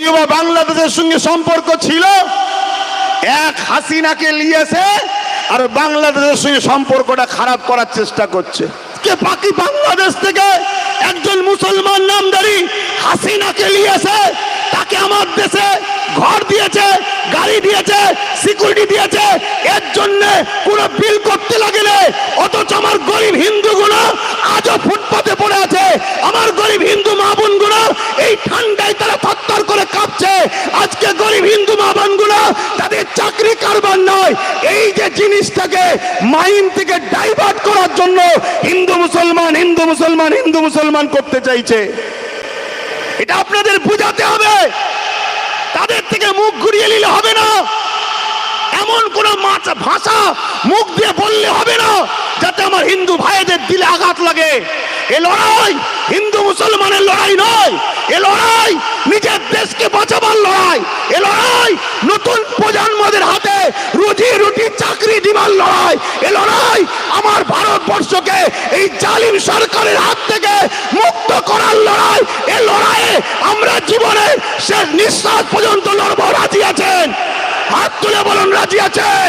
যদিও বা বাংলাদেশের সঙ্গে সম্পর্ক ছিল। এক হাসিনাকে নিয়েছে আর বাংলাদেশের সঙ্গে সম্পর্কটা খারাপ করার চেষ্টা করছে। কে বাকি বাংলাদেশ থেকে একজন মুসলমান নামদারি হাসিনাকে নিয়েছে, তাকে আমার দেশে ঘর দিয়েছে, গাড়ি দিয়েছে সিকিউরিটি দিয়েছে। এর জন্য কোনো বিল করতে লাগলে অথচ আমার গরিব হিন্দুগুলো আজও ফুটপাতে পড়ে আছে। আমার গরিব হিন্দু মা বোনগুলো এই ঠান্ডায় তারা হিন্দু মা তাদের চাকরি কারবার নয়। এই যে জিনিসটাকে মাইন থেকে ডাইভার্ট করার জন্য হিন্দু মুসলমান হিন্দু মুসলমান হিন্দু মুসলমান করতে চাইছে। এটা আপনাদের বুঝাতে হবে। তাদের থেকে মুখ ঘুরিয়ে নিলে হবে না। এমন কোন ভাষা মুখ দিয়ে বললে হবে না। যাতে আমার হিন্দু ভাইদের দিলে আঘাত লাগে। এ লড়াই হিন্দু মুসলমানের লড়াই নয়। এ লড়াই নিজের দেশকে বাঁচাবার লড়াই। এ লড়াই নতুন প্রজন্মদের হাতে রুজি রুটি চাকরি দিবার লড়াই। এ লড়াই আমার ভারতবর্ষকে এই জালিম সরকারের হাত থেকে মুক্ত করার লড়াই। এ লড়াইয়ে আমরা জীবনের শেষ নিঃশ্বাস পর্যন্ত লড়বো। রাজি আছেন? হাত তুলে বলুন, রাজি আছেন?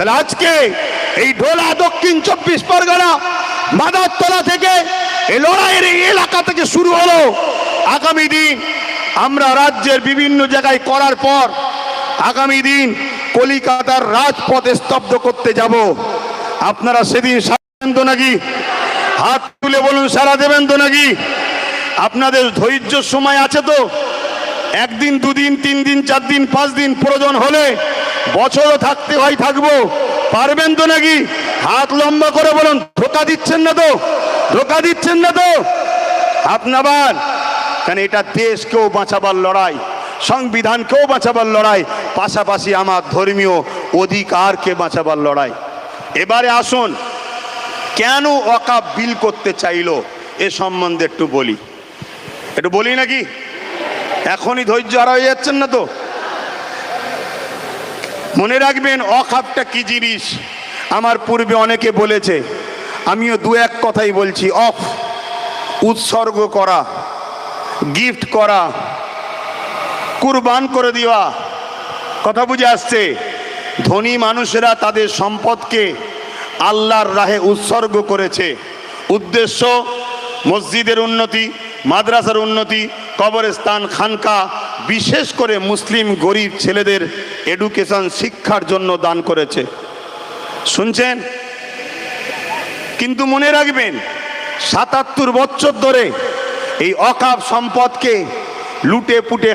তাহলে আজকে এই ঢোলা দক্ষিণ চব্বিশ পরগনা, মাদারতলা থেকে এই লড়াইয়ের এই এলাকা থেকে শুরু হলো। আগামী দিন আমরা রাজ্যের বিভিন্ন জায়গায় করার পর আগামী দিন কলিকাতার রাজপথে স্তব্ধ করতে যাব। আপনারা সেদিন সারা দেবেন তো নাকি? হাত তুলে বলুন, সারা দেবেন তো নাকি? আপনাদের ধৈর্য সময় আছে তো? একদিন, দুদিন তিন দিন চার দিন পাঁচ দিন প্রয়োজন হলে বছরও থাকতে হয়, থাকব। পারবেন তো নাকি? হাত লম্বা করে বলুন, ধোকা দিচ্ছেন না তো? ধোকা দিচ্ছেন না তো? আপনাবার কেন এটা দেশকেও বাঁচাবার লড়াই, সংবিধানকেও বাঁচাবার লড়াই, পাশাপাশি আমার ধর্মীয় অধিকারকে বাঁচাবার লড়াই। এবারে আসুন, কেন অকাপ বিল করতে চাইলো? এ সম্বন্ধে একটু বলি। একটু বলি নাকি? এখনই ধৈর্য হারা হয়ে যাচ্ছেন না তো? মনে রাখবেন, অখাপটা কি জিনিস? আমার পূর্বে অনেকে বলেছে, আমিও দু এক কথাই বলছি, অফ, উৎসর্গ করা, গিফট করা, কুরবান করে দেওয়া, কথা বুঝে আসছে? ধনী মানুষেরা তাদের সম্পদকে আল্লাহর রাহে উৎসর্গ করেছে। উদ্দেশ্য, মসজিদের উন্নতি, মাদ্রাসার উন্নতি কবরস্থান খানকা, বিশেষ করে মুসলিম গরিব ছেলেদের এডুকেশন শিক্ষার জন্য দান করেছে। শুনছেন? কিন্তু মনে রাখবেন, সাতাত্তর বছর ধরে এই অকাপ সম্পদকে লুটে পুটে